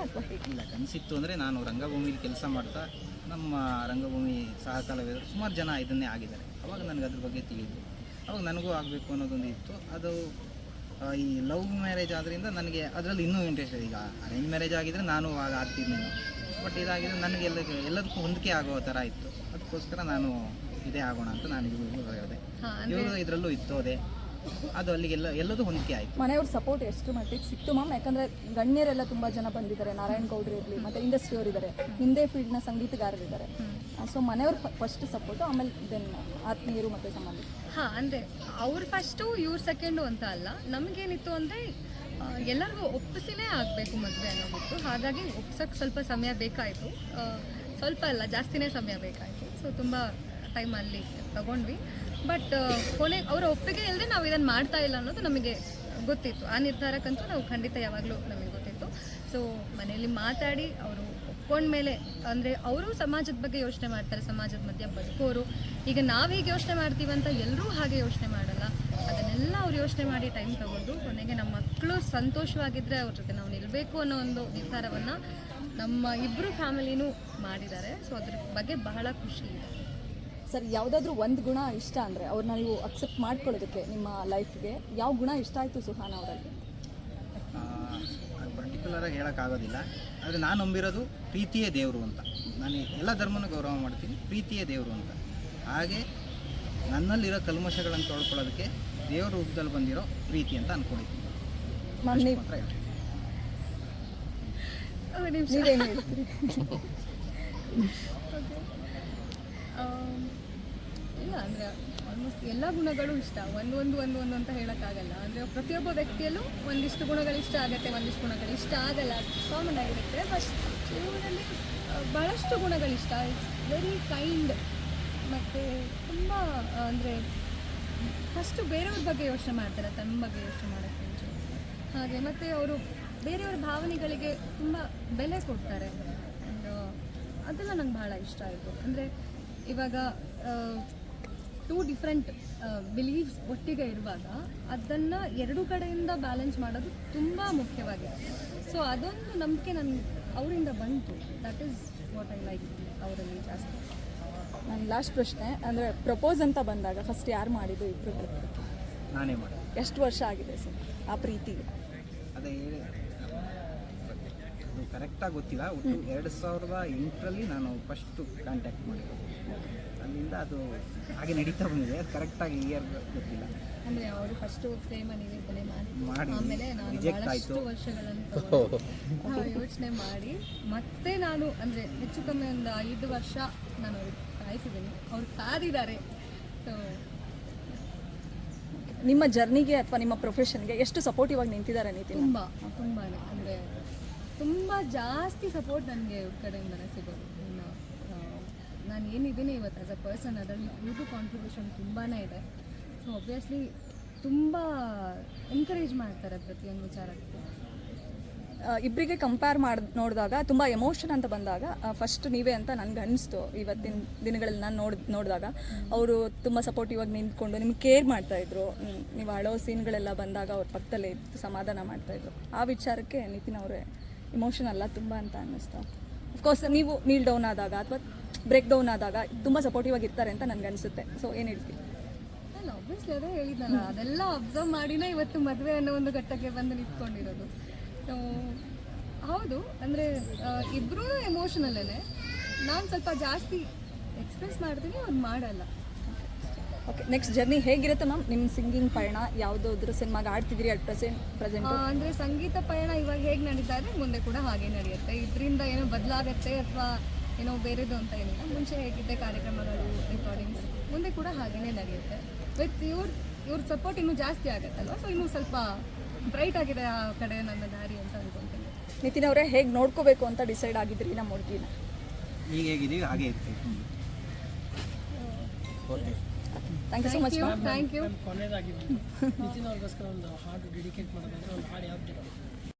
ಅಥವಾ ಹೇಗೆ? ಇಲ್ಲ ಕನಸಿತ್ತು ಅಂದರೆ ನಾನು ರಂಗಭೂಮಿಲಿ ಕೆಲಸ ಮಾಡ್ತಾ ನಮ್ಮ ರಂಗಭೂಮಿ ಸಹ ಕಲಾವಿದರು ಸುಮಾರು ಜನ ಇದನ್ನೇ ಆಗಿದ್ದಾರೆ. ಅವಾಗ ನನಗೆ ಅದ್ರ ಬಗ್ಗೆ ತಿಳಿದು ಅವಾಗ ನನಗೂ ಆಗಬೇಕು ಅನ್ನೋದೊಂದು ಇತ್ತು. ಅದು ಈ ಲವ್ ಮ್ಯಾರೇಜ್ ಆದ್ದರಿಂದ ನನಗೆ ಅದರಲ್ಲಿ ಇನ್ನೂ ಇಂಟ್ರೆಸ್ಟ್ ಇದೆ. ಈಗ ಅರೇಂಜ್ ಮ್ಯಾರೇಜ್ ಆಗಿದ್ದರೆ ನಾನು ಆಗ ಆಗ್ತಿದ್ದೀನಿ ಬಟ್ ಇದಾಗಿದ್ರೆ ನನಗೆ ಎಲ್ಲ ಎಲ್ಲದಕ್ಕೂ ಹೊಂದಿಕೆ ಆಗೋ ಥರ ಇತ್ತು. ಅದಕ್ಕೋಸ್ಕರ ನಾನು ಇದೇ ಆಗೋಣ ಅಂತ ನಾನು ಇವರು ಹೇಳಿದೆ. ಇವರು ಇದರಲ್ಲೂ ಇತ್ತು ಅದೇ ಅದು ಅಲ್ಲಿಗೆಲ್ಲ ಎಲ್ಲದೂ ಹೊಂದಿಕೆ ಆಯಿತು. ಮನೆಯವ್ರ ಸಪೋರ್ಟ್ ಎಷ್ಟು ಮಟ್ಟಿಗೆ ಸಿಕ್ತು ಮ್ಯಾಮ್ ಯಾಕಂದ್ರೆ ಗಣ್ಯರೆಲ್ಲ ತುಂಬ ಜನ ಬಂದಿದ್ದಾರೆ. ನಾರಾಯಣ್ ಗೌಡ್ರು ಇರಲಿ ಮತ್ತೆ ಇಂಡಸ್ಟ್ರಿ ಅವ್ರು ಇದ್ದಾರೆ ಹಿಂದೆ ಫೀಲ್ಡ್ನ ಸಂಗೀತಗಾರರಿದ್ದಾರೆ ಸೊ ಮನೆಯವ್ರ ಫಸ್ಟ್ ಸಪೋರ್ಟು ಆಮೇಲೆ ದೆನ್ ಆತ್ಮೀಯರು ಮತ್ತೆ ಸಂಬಂಧಿಕರು ಹಾಂ ಅಂದರೆ ಅವ್ರ ಫಸ್ಟು ಇವ್ರ ಸೆಕೆಂಡು ಅಂತ ಅಲ್ಲ. ನಮಗೇನಿತ್ತು ಅಂದರೆ ಎಲ್ಲರಿಗೂ ಒಪ್ಪಿಸಿನೇ ಆಗಬೇಕು ಮದುವೆ ಅನ್ನೋದಿತ್ತು ಹಾಗಾಗಿ ಒಪ್ಸೋಕ್ಕೆ ಸ್ವಲ್ಪ ಸಮಯ ಬೇಕಾಯಿತು. ಸ್ವಲ್ಪ ಅಲ್ಲ ಜಾಸ್ತಿನೇ ಸಮಯ ಬೇಕಾಯಿತು. ಸೊ ತುಂಬ ಟೈಮ್ ಅಲ್ಲಿ ತಗೊಂಡ್ವಿ. ಬಟ್ ಕೊನೆ ಅವರ ಒಪ್ಪಿಗೆ ಇಲ್ಲದೆ ನಾವು ಇದನ್ನು ಮಾಡ್ತಾ ಇಲ್ಲ ಅನ್ನೋದು ನಮಗೆ ಗೊತ್ತಿತ್ತು. ಆ ನಿರ್ಧಾರಕ್ಕಂತೂ ನಾವು ಖಂಡಿತ ಯಾವಾಗಲೂ ನಮಗೆ ಗೊತ್ತಿತ್ತು. ಸೊ ಮನೆಯಲ್ಲಿ ಮಾತಾಡಿ, ಅವರು ಒಪ್ಕೊಂಡ್ಮೇಲೆ ಅಂದರೆ ಅವರು ಸಮಾಜದ ಬಗ್ಗೆ ಯೋಚನೆ ಮಾಡ್ತಾರೆ, ಸಮಾಜದ ಮಧ್ಯೆ ಬದುಕೋರು. ಈಗ ನಾವು ಹೇಗೆ ಯೋಚನೆ ಮಾಡ್ತೀವಿ ಅಂತ ಎಲ್ಲರೂ ಹಾಗೆ ಯೋಚನೆ ಮಾಡಲ್ಲ. ಅದನ್ನೆಲ್ಲ ಅವ್ರು ಯೋಚನೆ ಮಾಡಿ ಟೈಮ್ ತಗೊಂಡು ಕೊನೆಗೆ ನಮ್ಮ ಮಕ್ಕಳು ಸಂತೋಷವಾಗಿದ್ದರೆ ಅವ್ರ ಜೊತೆ ನಾವು ನಿಲ್ಲಬೇಕು ಅನ್ನೋ ಒಂದು ನಿರ್ಧಾರವನ್ನು ನಮ್ಮ ಇಬ್ಬರು ಫ್ಯಾಮಿಲಿನೂ ಮಾಡಿದ್ದಾರೆ. ಸೊ ಅದ್ರ ಬಗ್ಗೆ ಬಹಳ ಖುಷಿ ಇದೆ. ಸರ್ ಯಾವುದಾದ್ರೂ ಒಂದು ಗುಣ ಇಷ್ಟ ಅಂದರೆ ಅವ್ರನ್ನ ನೀವು ಅಕ್ಸೆಪ್ಟ್ ಮಾಡ್ಕೊಳ್ಳೋದಕ್ಕೆ ನಿಮ್ಮ ಲೈಫ್ಗೆ ಯಾವ ಗುಣ ಇಷ್ಟ ಆಯಿತು ಸುಹಾನ ಅವರಲ್ಲಿ? ಪರ್ಟಿಕ್ಯುಲರಾಗಿ ಹೇಳೋಕ್ಕಾಗೋದಿಲ್ಲ ಆದರೆ ನಾನು ನಂಬಿರೋದು ಪ್ರೀತಿಯೇ ದೇವರು ಅಂತ. ನಾನು ಎಲ್ಲ ಧರ್ಮನೂ ಗೌರವ ಮಾಡ್ತೀನಿ ಪ್ರೀತಿಯೇ ದೇವರು ಅಂತ. ಹಾಗೆ ನನ್ನಲ್ಲಿರೋ ಕಲ್ಮಶಗಳನ್ನು ತೊಳ್ಕೊಳ್ಳೋದಕ್ಕೆ ದೇವ್ರ ರೂಪದಲ್ಲಿ ಬಂದಿರೋ ಪ್ರೀತಿ ಅಂತ ಅಂದ್ಕೊಂಡಿದ್ದೀನಿ ಮಾತ್ರ ಇಲ್ಲ, ಅಂದರೆ ಆಲ್ಮೋಸ್ಟ್ ಎಲ್ಲ ಗುಣಗಳು ಇಷ್ಟ. ಒಂದು ಒಂದು ಒಂದು ಒಂದು ಅಂತ ಹೇಳೋಕ್ಕಾಗಲ್ಲ. ಅಂದರೆ ಪ್ರತಿಯೊಬ್ಬ ವ್ಯಕ್ತಿಯಲ್ಲೂ ಒಂದಿಷ್ಟು ಗುಣಗಳು ಇಷ್ಟ ಆಗುತ್ತೆ, ಒಂದಿಷ್ಟು ಗುಣಗಳು ಇಷ್ಟ ಆಗಲ್ಲ ಕಾಮನ್ ಆಗಿರುತ್ತೆ. ಬಟ್ ಇವರಲ್ಲಿ ಭಾಳಷ್ಟು ಗುಣಗಳು ಇಷ್ಟ. ಇಟ್ಸ್ ವೆರಿ ಕೈಂಡ್ ಮತ್ತು ತುಂಬ ಅಂದರೆ ಫಸ್ಟು ಬೇರೆಯವ್ರ ಬಗ್ಗೆ ಯೋಚನೆ ಮಾಡ್ತಾರೆ ತನ್ನ ಬಗ್ಗೆ ಯೋಚನೆ ಮಾಡೋಕ್ಕೆ ಹಾಗೆ ಮತ್ತು ಅವರು ಬೇರೆಯವ್ರ ಭಾವನೆಗಳಿಗೆ ತುಂಬ ಬೆಲೆ ಕೊಡ್ತಾರೆ. ಅದೆಲ್ಲ ನಂಗೆ ಭಾಳ ಇಷ್ಟ ಆಯಿತು. ಅಂದರೆ ಇವಾಗ ಟೂ ಡಿಫ್ರೆಂಟ್ ಬಿಲೀವ್ಸ್ ಒಟ್ಟಿಗೆ ಇರುವಾಗ ಅದನ್ನು ಎರಡು ಕಡೆಯಿಂದ ಬ್ಯಾಲೆನ್ಸ್ ಮಾಡೋದು ತುಂಬ ಮುಖ್ಯವಾಗಿದೆ. ಸೊ ಅದೊಂದು ನಂಬಿಕೆ ನನ್ನ ಅವರಿಂದ ಬಂತು. That is what I like ಅವರಲ್ಲಿ ಜಾಸ್ತಿ. ನನ್ನ ಲಾಸ್ಟ್ ಪ್ರಶ್ನೆ ಅಂದರೆ ಪ್ರಪೋಸ್ ಅಂತ ಬಂದಾಗ ಫಸ್ಟ್ ಯಾರು ಮಾಡಿದ್ದು ಇಬ್ಬರು ನಾನೇ ಮಾಡಿ ಎಷ್ಟು ವರ್ಷ ಆಗಿದೆ ಸರ್ ಆ ಪ್ರೀತಿಗೆ? ಅದೇ ಅದು ಕರೆಕ್ಟಾಗಿ ಗೊತ್ತಿಲ್ಲ. ಒಟ್ಟು ಎರಡು ಸಾವಿರದ ಎಂಟರಲ್ಲಿ ನಾನು ಫಸ್ಟು ಕಾಂಟ್ಯಾಕ್ಟ್ ಮಾಡಿದ್ದು. ಅಲ್ಲಿಂದ ಅದು ಹಾಗೆ ನಡೀತಾ ಬಂದಿದೆ. ಅದು ಕರೆಕ್ಟಾಗಿ ಇಯರ್ ಗೊತ್ತಿಲ್ಲ. ಅಂದರೆ ಅವರು ಫಸ್ಟು ಪ್ರೇಮ ನೀವೇ ಮಾಡಿ. ಮಾಡಿ. ಆಮೇಲೆ ನಾನು ರಿಜೆಕ್ಟ್ ಬಹಳಷ್ಟು ಆಯಿತು. ವರ್ಷಗಳನ್ನು ಯೋಚನೆ ಮಾಡಿ. ಮತ್ತೆ ನಾನು ಅಂದರೆ ಹೆಚ್ಚು ಕಮ್ಮಿ ಒಂದು ಐದು ವರ್ಷ ನಾನು ಅವ್ರಿಗೆ ಕಾಯಿಸಿದ್ದೀನಿ. ಅವ್ರು ಕಾದಿದ್ದಾರೆ. ಸೊ ನಿಮ್ಮ ಜರ್ನಿಗೆ ಅಥವಾ ನಿಮ್ಮ ಪ್ರೊಫೆಷನ್ಗೆ ಎಷ್ಟು ಸಪೋರ್ಟಿವ್ ಆಗಿ ನಿಂತಿದ್ದಾರೆ ನೀತಿ ತುಂಬ ತುಂಬಾ ಅಂದರೆ ತುಂಬ ಜಾಸ್ತಿ ಸಪೋರ್ಟ್ ನನಗೆ ಇವ್ರ ಕಡೆಯಿಂದನೇ ಸಿಗೋದು. ಇನ್ನು ನಾನು ಏನಿದ್ದೀನಿ ಇವತ್ತು ಆ್ಯಸ್ ಅ ಪರ್ಸನ್ ಅದರಲ್ಲಿ ಇವ್ರದ್ದು ಕಾಂಟ್ರಿಬ್ಯೂಷನ್ ತುಂಬಾ ಇದೆ. ಸೊ ಒಬ್ವಿಯಸ್ಲಿ ತುಂಬ ಎನ್ಕರೇಜ್ ಮಾಡ್ತಾರೆ ಪ್ರತಿಯೊಂದು ವಿಚಾರಕ್ಕೂ. ಇಬ್ಬರಿಗೆ ಕಂಪೇರ್ ಮಾಡಿ ನೋಡಿದಾಗ ತುಂಬ ಎಮೋಷನ್ ಅಂತ ಬಂದಾಗ ಫಸ್ಟ್ ನೀವೇ ಅಂತ ನನಗೆ ಅನಿಸ್ತು ಇವತ್ತಿನ ದಿನಗಳಲ್ಲಿ ನಾನು ನೋಡ್ ನೋಡಿದಾಗ. ಅವರು ತುಂಬ ಸಪೋರ್ಟಿವ್ ಆಗಿ ನಿಂತ್ಕೊಂಡು ನಿಮ್ಗೆ ಕೇರ್ ಮಾಡ್ತಾಯಿದ್ರು ನೀವು ಅಳೋ ಸೀನ್ಗಳೆಲ್ಲ ಬಂದಾಗ ಅವ್ರ ಪಕ್ಕದಲ್ಲೇ ಸಮಾಧಾನ ಸಮಾಧಾನ ಮಾಡ್ತಾಯಿದ್ರು ಆ ವಿಚಾರಕ್ಕೆ ನಿತಿನ್ ಅವರೇ ಇಮೋಷನ್ ಅಲ್ಲ ತುಂಬ ಅಂತ ಅನ್ನಿಸ್ತಾ. ಅಫ್ಕೋರ್ಸ್ ನೀವು ನೀಲ್ ಡೌನ್ ಆದಾಗ ಅಥವಾ ಬ್ರೇಕ್ ಡೌನ್ ಆದಾಗ ತುಂಬ ಸಪೋರ್ಟಿವ್ ಆಗಿ ಇರ್ತಾರೆ ಅಂತ ನನಗೆ ಅನಿಸುತ್ತೆ. ಸೊ ಏನು ಹೇಳ್ತೀವಿ ನಾನು ಒಬ್ವಿಯಸ್ಲಿ ಅದೇ ಹೇಳಿದ್ನಲ್ಲ. ಅದೆಲ್ಲ ಅಬ್ಸರ್ವ್ ಮಾಡಿನೇ ಇವತ್ತು ಮದುವೆ ಅನ್ನೋ ಒಂದು ಘಟ್ಟಕ್ಕೆ ಬಂದು ನಿಂತ್ಕೊಂಡಿರೋದು. ಸೊ ಹೌದು. ಅಂದರೆ ಇಬ್ಬರೂ ಎಮೋಷನಲ್ಲೇ ನಾನು ಸ್ವಲ್ಪ ಜಾಸ್ತಿ ಎಕ್ಸ್ಪ್ರೆಸ್ ಮಾಡ್ತೀನಿ ಅವ್ನು ಮಾಡಲ್ಲ. ಓಕೆ ನೆಕ್ಸ್ಟ್ ಜರ್ನಿ ಹೇಗಿರುತ್ತೆ ಮ್ಯಾಮ್ ನಿಮ್ಮ ಸಿಂಗಿಂಗ್ ಪಯಣ ಯಾವುದಾದ್ರೂ ಸಿನಿಮಾಗೆ ಆಡ್ತಿದ್ರಿ ಅಟ್ ಪ್ರೆಸೆಂಟ್ ಪ್ರೆಸೆಂಟ್ ಅಂದರೆ ಸಂಗೀತ ಪಯಣ ಇವಾಗ ಹೇಗೆ ನಡೀತಾ ಇದೆ ಮುಂದೆ ಕೂಡ ಹಾಗೆ ನಡೆಯುತ್ತೆ. ಇದರಿಂದ ಏನೋ ಬದಲಾಗತ್ತೆ ಅಥವಾ ಏನೋ ಬೇರೆದು ಅಂತ ಏನಿಲ್ಲ. ಮುಂಚೆ ಹೇಗಿದ್ದೆ ಕಾರ್ಯಕ್ರಮಗಳು ರೆಕಾರ್ಡಿಂಗ್ಸ್ ಮುಂದೆ ಕೂಡ ಹಾಗೆಯೇ ನಡೆಯುತ್ತೆ. ವಿತ್ ಇವ್ರ ಇವ್ರ ಸಪೋರ್ಟ್ ಇನ್ನೂ ಜಾಸ್ತಿ ಆಗುತ್ತಲ್ವ? ಸೊ ಇನ್ನೂ ಸ್ವಲ್ಪ ಬ್ರೈಟ್ ಆಗಿದೆ ಆ ಕಡೆ ನನ್ನ ದಾರಿ ಅಂತ ಅನ್ಕೊಂತೀನಿ. ನಿತಿನ್ ಅವರೇ ಹೇಗೆ ನೋಡ್ಕೋಬೇಕು ಅಂತ ಡಿಸೈಡ್ ಆಗಿದ್ರಿ ನಮ್ಮ ಹುಡುಗಿನ? ಈಗ ಹೇಗಿದ್ದೀವಿ ಹಾಗೆ ಇರ್ತೀವಿ thank you so much thank you ಕೊನೆಯದಾಗಿ ನಿತಿನ್ ಅವ್ರಿಗೋಸ್ಕರ ಒಂದು ಹಾಡು ಡೆಡಿಕೇಟ್ ಮಾಡೋದಾದ್ರೆ ಒಂದು ಹಾಡು ಯಾವ್ದು